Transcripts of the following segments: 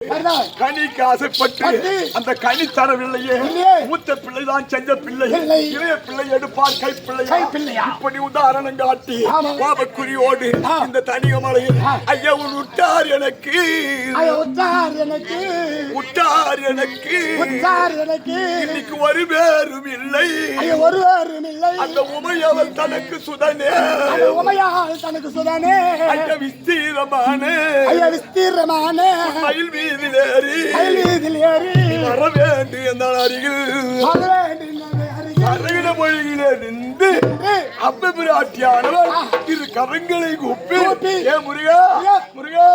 Peace. கனிக்கு ஆசைப்பட்டு பட்டு. அந்த கனி தரவில்லையே. மூத்த பிள்ளைதான் செஞ்ச பிள்ளை. இளைய பிள்ளை எடுப்பார் கைப்பிள்ளை கைப்பிள்ளையா? இப்படி உதாரணம் காட்டி. பாபக்குறியோடு. இந்த தனிக மலையில் ஆ. ஐயா உன் உட்டார் எனக்கு உத்தார் எனக்கு உட்டார் எனக்கு உத்தார் எனக்கு இன்னைக்கு ஒரு பேரும் இல்லை ஐயோ ஒருவரும் இல்லை அந்த உமையவள் தனக்கு சுதனே உமையால் தனக்கு சுதானே ஐயா விஸ்தீரமான ஐயா விஸ்தீரமான மயில் மீதில் ஏறி வர வேண்டி என்ற அருகில். வர அருகே கரகிட மொழியிலே நின்று அப்ப பிராட்டியானவர் இரு கரங்களை கூப்பி. ஏ முருகா முருகா முருகா.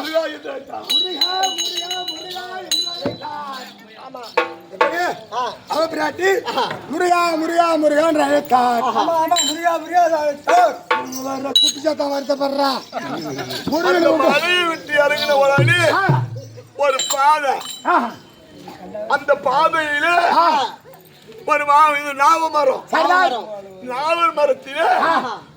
முருகா என்று அழைத்தார். முருகா, முருகா, முருகா? அவ பிராட்டி முருகா முருகா முருகான்னு அழைத்தார் வர்ற குட்டி சத்தம் வருத்தப்படுறா. அந்த முருகன் விட்டு இறங்கின ஒரு பாதை. அந்த பாதையில ஒரு நாவ மரம். நாவல் மரத்திலே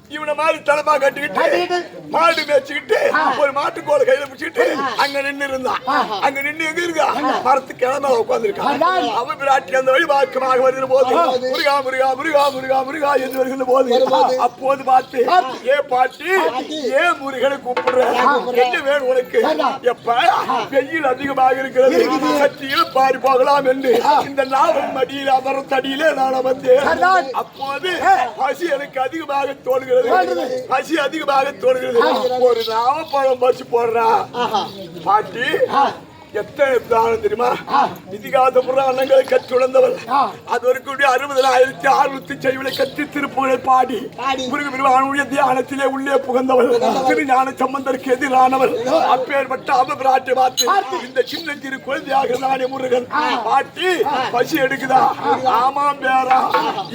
இவனை மாதிரி தலைமா கட்டிக்கிட்டு. மாடு மேய்ச்சிக்கிட்டு ஒரு மாட்டுக்கோலை கையில பிடிச்சிட்டு அங்க நின்னு இருந்தான் அங்க நின்னு எங்க இருக்கா? மரத்து கிழமை உட்கார்ந்துருக்கான் அதான். அவன் பிராட்டி அந்த வழி வாக்கமாக வருகிற போது முருகா முருகா முருகா முருகா முருகா என்று வருகிற போது அப்போது பார்த்து ஏ பாட்டி ஏ முருகனை கூப்பிடுற? என்ன வேணும் உனக்கு? எப்ப வெயில் அதிகமாக இருக்கிறது. சற்றியில் பாரி போகலாம் என்று. இந்த நாவல் மடியில் அமரும் தடியிலே நான் அதான். அப்போது பசி எனக்கு அதிகமாக தோணுகிறது பசி அதிகமாக தோணுகிறது. ஒரு நாவப்பழம் பறிச்சு போடுறா. பாட்டி எத்தனை தானம் தெரியுமா? இதிகாசபுர அன்னங்களை கற்றுணர்ந்தவள் அது வரைக்கும் அறுபதாயிரத்தி அறுநூத்தி செய்வலை கற்று திருப்புகளை பாடி முருக பெருமானுடைய தியானத்திலே உள்ளே புகுந்தவள். திரு ஞான சம்பந்தருக்கு எதிரானவள். அப்பேற்பட்ட அபபிராட்டை பார்த்து இந்த சின்ன திரு குழந்தையாக நானே முருகன் பாட்டி பசி எடுக்குதா? ஆமாம் பேரா.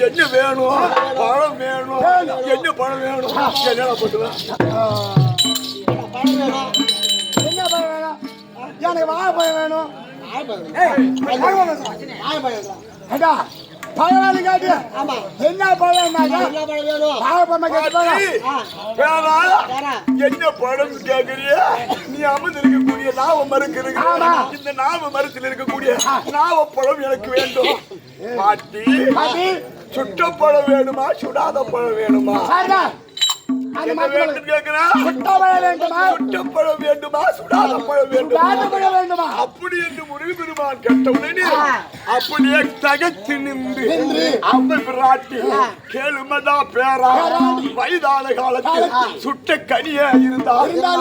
என்ன வேணும்? பழம் வேணும். என்ன பழம் வேணும்? என்ன பண்ணுவேன் பழம் வேணும். எனக்கு வாழைப்பழம் வேணும். வேணும் கேட்டு. என்ன பழம் வாழைப்பழம் கேட்டு? என்ன பழம் கேக்குறிய? நீ அமர்ந்து இருக்கக்கூடிய நாவ மரக்கு இருக்கு ஆமா. இந்த நாவ மரத்தில் இருக்கக்கூடிய நாவ பழம் எனக்கு வேண்டும். பாட்டி சுட்ட பழம் வேணுமா? சுடாத பழம் வேணுமா? அப்படி என்று முருகபெருமான் கேட்டவுடனே அப்படியே தகத்து நின்று அம்மை பிராட்டி கேளுமதா பேரா வயதான காலத்தில் சுட்ட கனியா இருந்தா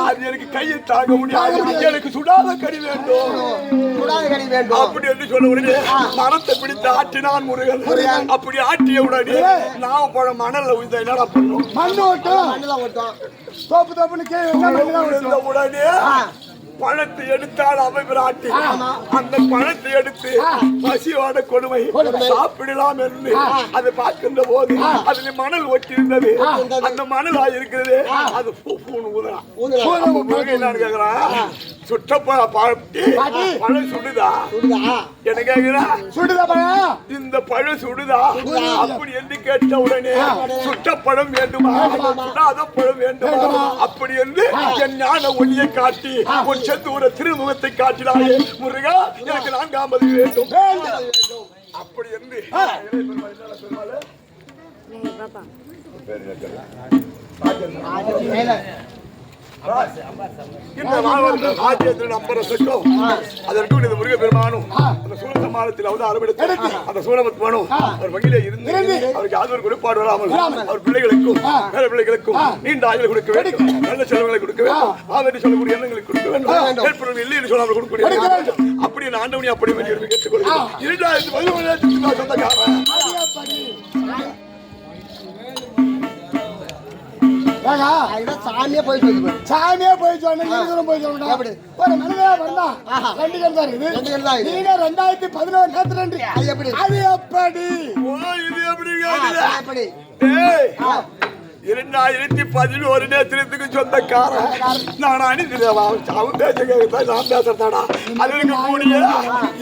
அது எனக்கு கையில் தாங்க முடியாது. எனக்கு சுடாத கனி வேண்டும். அப்படி என்று சொன்ன உடனே மரத்தை பிடித்து ஆட்டினான் முருகன். அப்படி ஆட்டிய உடனே நான் பழம் மணல்ல உய்த என்னடா பண்ணும் மண்ணு ஓட்டும். தோப்பு தோப்புன்னு கீழே விழுந்தா மண்ணு தான் விழுந்த ஓட்டும். உடனே பழத்தை எடுத்தால் அவை பிராட்டி அந்த பழத்தை எடுத்து பசியோட கொடுமை சாப்பிடலாம் என்று அதை பார்க்கின்ற போது அதுல மணல் ஒட்டி இருந்தது அந்த மணலா இருக்கிறது அது பூ பூன்னு ஊதுறான். கேக்குறான்? சுட்டப்பழ பாட்டி. பழம் சுடுதா? என்ன கேக்குறா? சுடுதா பழம் இந்த பழம் சுடுதா? அப்படி என்று கேட்ட உடனே சுட்ட பழம் வேண்டுமா? சுடாத பழம் வேண்டுமா? அப்படி என்று என் ஞான ஒளியை காட்டி கொஞ்ச தூர திருமுகத்தை காட்டினாயே முருகா எனக்கு நான்காமது வேண்டும். அப்படி என்று இந்த மாவட்டம் ராஜ்யத்தின் அம்பரசுக்கும் அதற்கும் இந்த முருக பெருமானும் அந்த சூழ மாதத்தில் வந்து அரவெடுத்து அந்த சூழமத்மானும் அவர் வகையிலே இருந்து அவருக்கு யாதொரு குறிப்பாடு வராமல் அவர் பிள்ளைகளுக்கும் பேர பிள்ளைகளுக்கும் நீண்ட ஆயுள் கொடுக்க வேண்டும். நல்ல செலவுகளை கொடுக்க வேண்டும். ஆவென்று சொல்லக்கூடிய எண்ணங்களை கொடுக்க வேண்டும். இல்லை என்று சொல்லாமல் கொடுக்கக்கூடிய வேண்டும். அப்படி நான் ஆண்டவனி அப்படி விரும்பி கேட்டுக்கொள்கிறேன். இரண்டாயிரத்தி பதினொன்று சொந்தக்காரன். ஏங்க, சாமியே போய் சொல்லு சாமியே போய் சொன்ன நீங்களும் போய் சொல்லணும் எப்படி? ஒரு மனிதனா வந்தா ரெண்டு கண் தான் இருக்குது. ரெண்டு கண் தான். நீங்க ரெண்டாயிரத்தி பதினோரு நேரத்து ரெண்டு அது எப்படி? அது எப்படி? ஓ இது எப்படி எப்படி? ஏய், இரண்டாயிரத்தி பதினோரு நேரத்துக்கு சொந்தக்காரன். நான் அணிந்திரவா அவன் பேச கேட்க நான் பேசுறதாடா. அது இருக்கக்கூடிய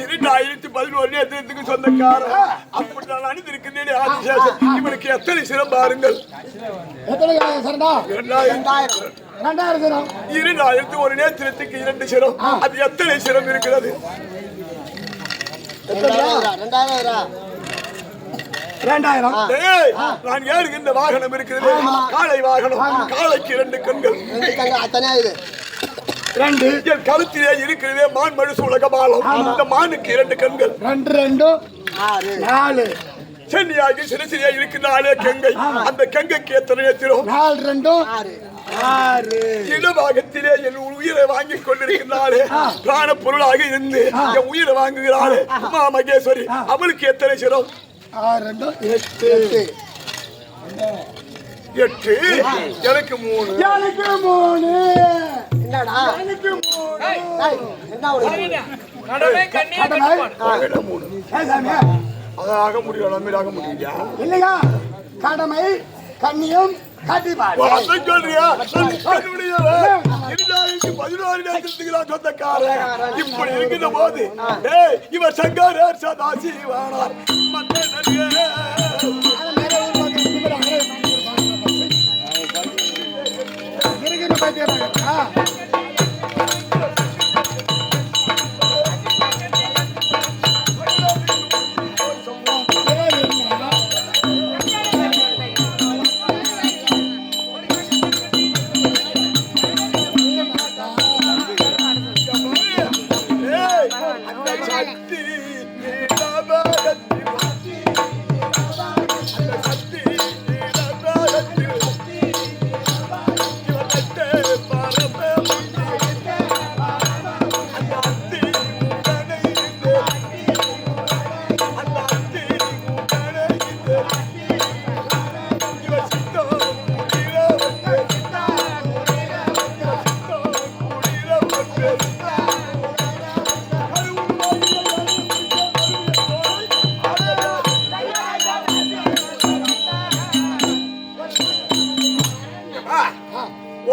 இரண்டாயிரத்தி பதினோரு நேரத்துக்கு சொந்தக்காரன். அப்படி நான் அணிந்திருக்கிறேன் ஆதிசேஷன். இவனுக்கு எத்தனை சிரம் பாருங்கள். இரண்டாயிரத்தி ஒரு நேத்திரத்துக்கு இரண்டு சிரம். அது எத்தனை சிரம் இருக்கிறது? ரெண்டாயிரம் ஏய், நான் ஏறுகின்ற வாகனம் இருக்கிறது. காளை வாகனம். காளைக்கு இரண்டு கண்கள். ரெண்டு என் கழுத்திலே இருக்கிறதே மான் மழுசு உலகமாலம் இந்த மானுக்கு இரண்டு கண்கள். ரெண்டு ரெண்டு. நாலு. சென்னியாகி சிறுசிரியா இருக்கிறாளே கங்கை. அந்த கங்கைக்கு எத்தனை நேத்திரம்? நாலு ரெண்டும் இடபாகத்திலே என் உயிரை வாங்கி கொண்டிருக்கிறாளே. பிராண பொருளாக இருந்து என் உயிரை வாங்குகிறாளே. உமா மகேஸ்வரி அவளுக்கு எத்தனை சிரம்? ஆறு ரெண்டும் எட்டு. எட்டு. எனக்கு மூணு. எனக்கு மூணு. என்னடா? எனக்கு மூணு. என்ன ஒரு கடமை கண்ணியம் கடமை? மூணு. ஏன் சாமி அதாக முடியும்? நம்மளாக முடியா இல்லையா? கடமை கண்ணியம் அதை இப்படி இருக்கிற போது ஏய் இவர் சங்கரர் சதாசிவானார் மன்னனே. இருக்கிற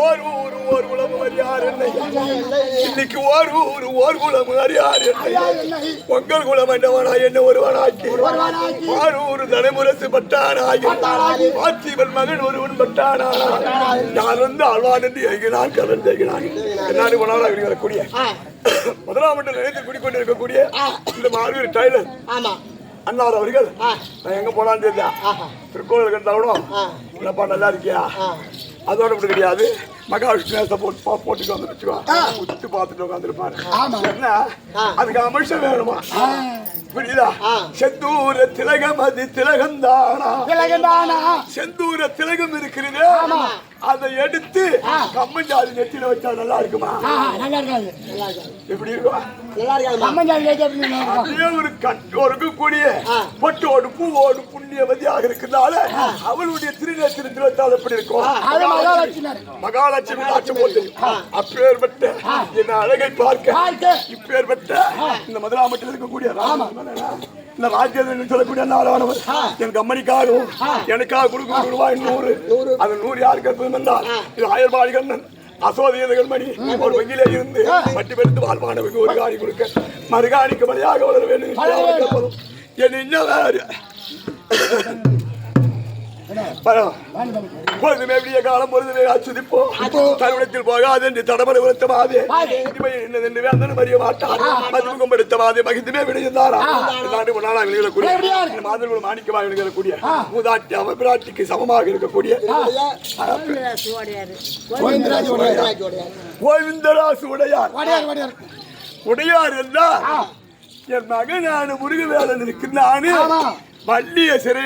ஓர் ஊர் ஓர் குலம் அறியார் என்னை. இன்னைக்கு ஓர் ஊர் ஓர் குலம் அறியார் என்னை. பொங்கல் குலம் என்றவனா என்ன ஒருவனாக்கி. ஆறு ஊர் தலைமுரசு பட்டானாகி ஆட்சிவன் மகன் ஒருவன் பட்டானானாய். யார் வந்து ஆழ்வான் என்று எகினான் கலன் செய்கிறான் என்னாலும் கொண்டாட வரக்கூடிய. முதலாம் மண்டல நிலையத்தில் குடிக்கொண்டிருக்கக்கூடிய இந்த மாறுவீர் டைலர். ஆமா. அண்ணார் அவர்கள். நான் எங்க போலான்னு தெரியல. திருக்கோவில் கண்டாலும் என்னப்பா நல்லா இருக்கியா? அதோட இப்படி கிடையாது. மகாவிஷ்ணு பா- போட்டுட்டு வந்து வச்சுக்கோ. உத்து பார்த்துட்டு உட்காந்துருப்பாரு ஆமா. என்ன அதுக்கு அமிஷம் வேணுமா? புரியுதா? செந்தூர திலகம் அது திலகந்தானா திலகண்டானா செந்தூர திலகம் இருக்கிறது அதை எடுத்து கம்மஞ்சாதி நெத்தியில வச்சா நல்லா இருக்குமா? இருக்காது. எப்படி நல்லா இருக்கும்? அப்படியே ஒரு கட்டோருக்கு கூடிய பொட்டோடு பூவோடு புண்ணியவதியாக இருக்கிறதால அவளுடைய திருநேத்திரத்தில் வச்சால் எப்படி இருக்கும்? மகாலட்சுமி காட்சி போட்டு. அப்பேற்பட்ட என்ன அழகை பார்க்க. இப்பேற்பட்ட இந்த மதுராமட்டில் இருக்கக்கூடிய ராம இந்த ராஜ்யம் சொல்லக்கூடிய நாளானவர் என் கம்மனிக்காகவும் எனக்காக கொடுக்க ரூபாய் நூறு அது நூறு யாருக்கு அற்புதம் என்றால் இது ஆயர்பாடி கண்ணன் அசோதியர்கள் மணி ஒரு வங்கியிலே இருந்து பட்டி பெருத்து வாழ்வானவருக்கு ஒரு காணி கொடுக்க. மறுகாணிக்கு மலையாக வளர வேண்டும். என்று அவர் கேட்பதும் என் இன்னும் வேறு. பொழுதுமே விடிய காலம் பொழுதுமே அச்சுதிப்போ தருணத்தில் போகாது என்று தடமலை உறுத்தமாதே இனிமை என்னதென்று வேந்தனும் அறிய மாட்டார் மதிமுகம் படுத்தமாதே மகிழ்ந்துமே விடுகின்றாரா நாடு முன்னாள் விழுகக்கூடிய இந்த மாதிரி மாணிக்கமாக விழுகக்கூடிய மூதாட்டி அவபிராட்டிக்கு சமமாக இருக்கக்கூடிய கோவிந்தராஜ் கோவிந்தராசு உடையார் உடையார் உடையார் உடையார் என்றால் என் மகனான முருகவேலன் இருக்கிறானு ஆமா. மல்லிய சிறை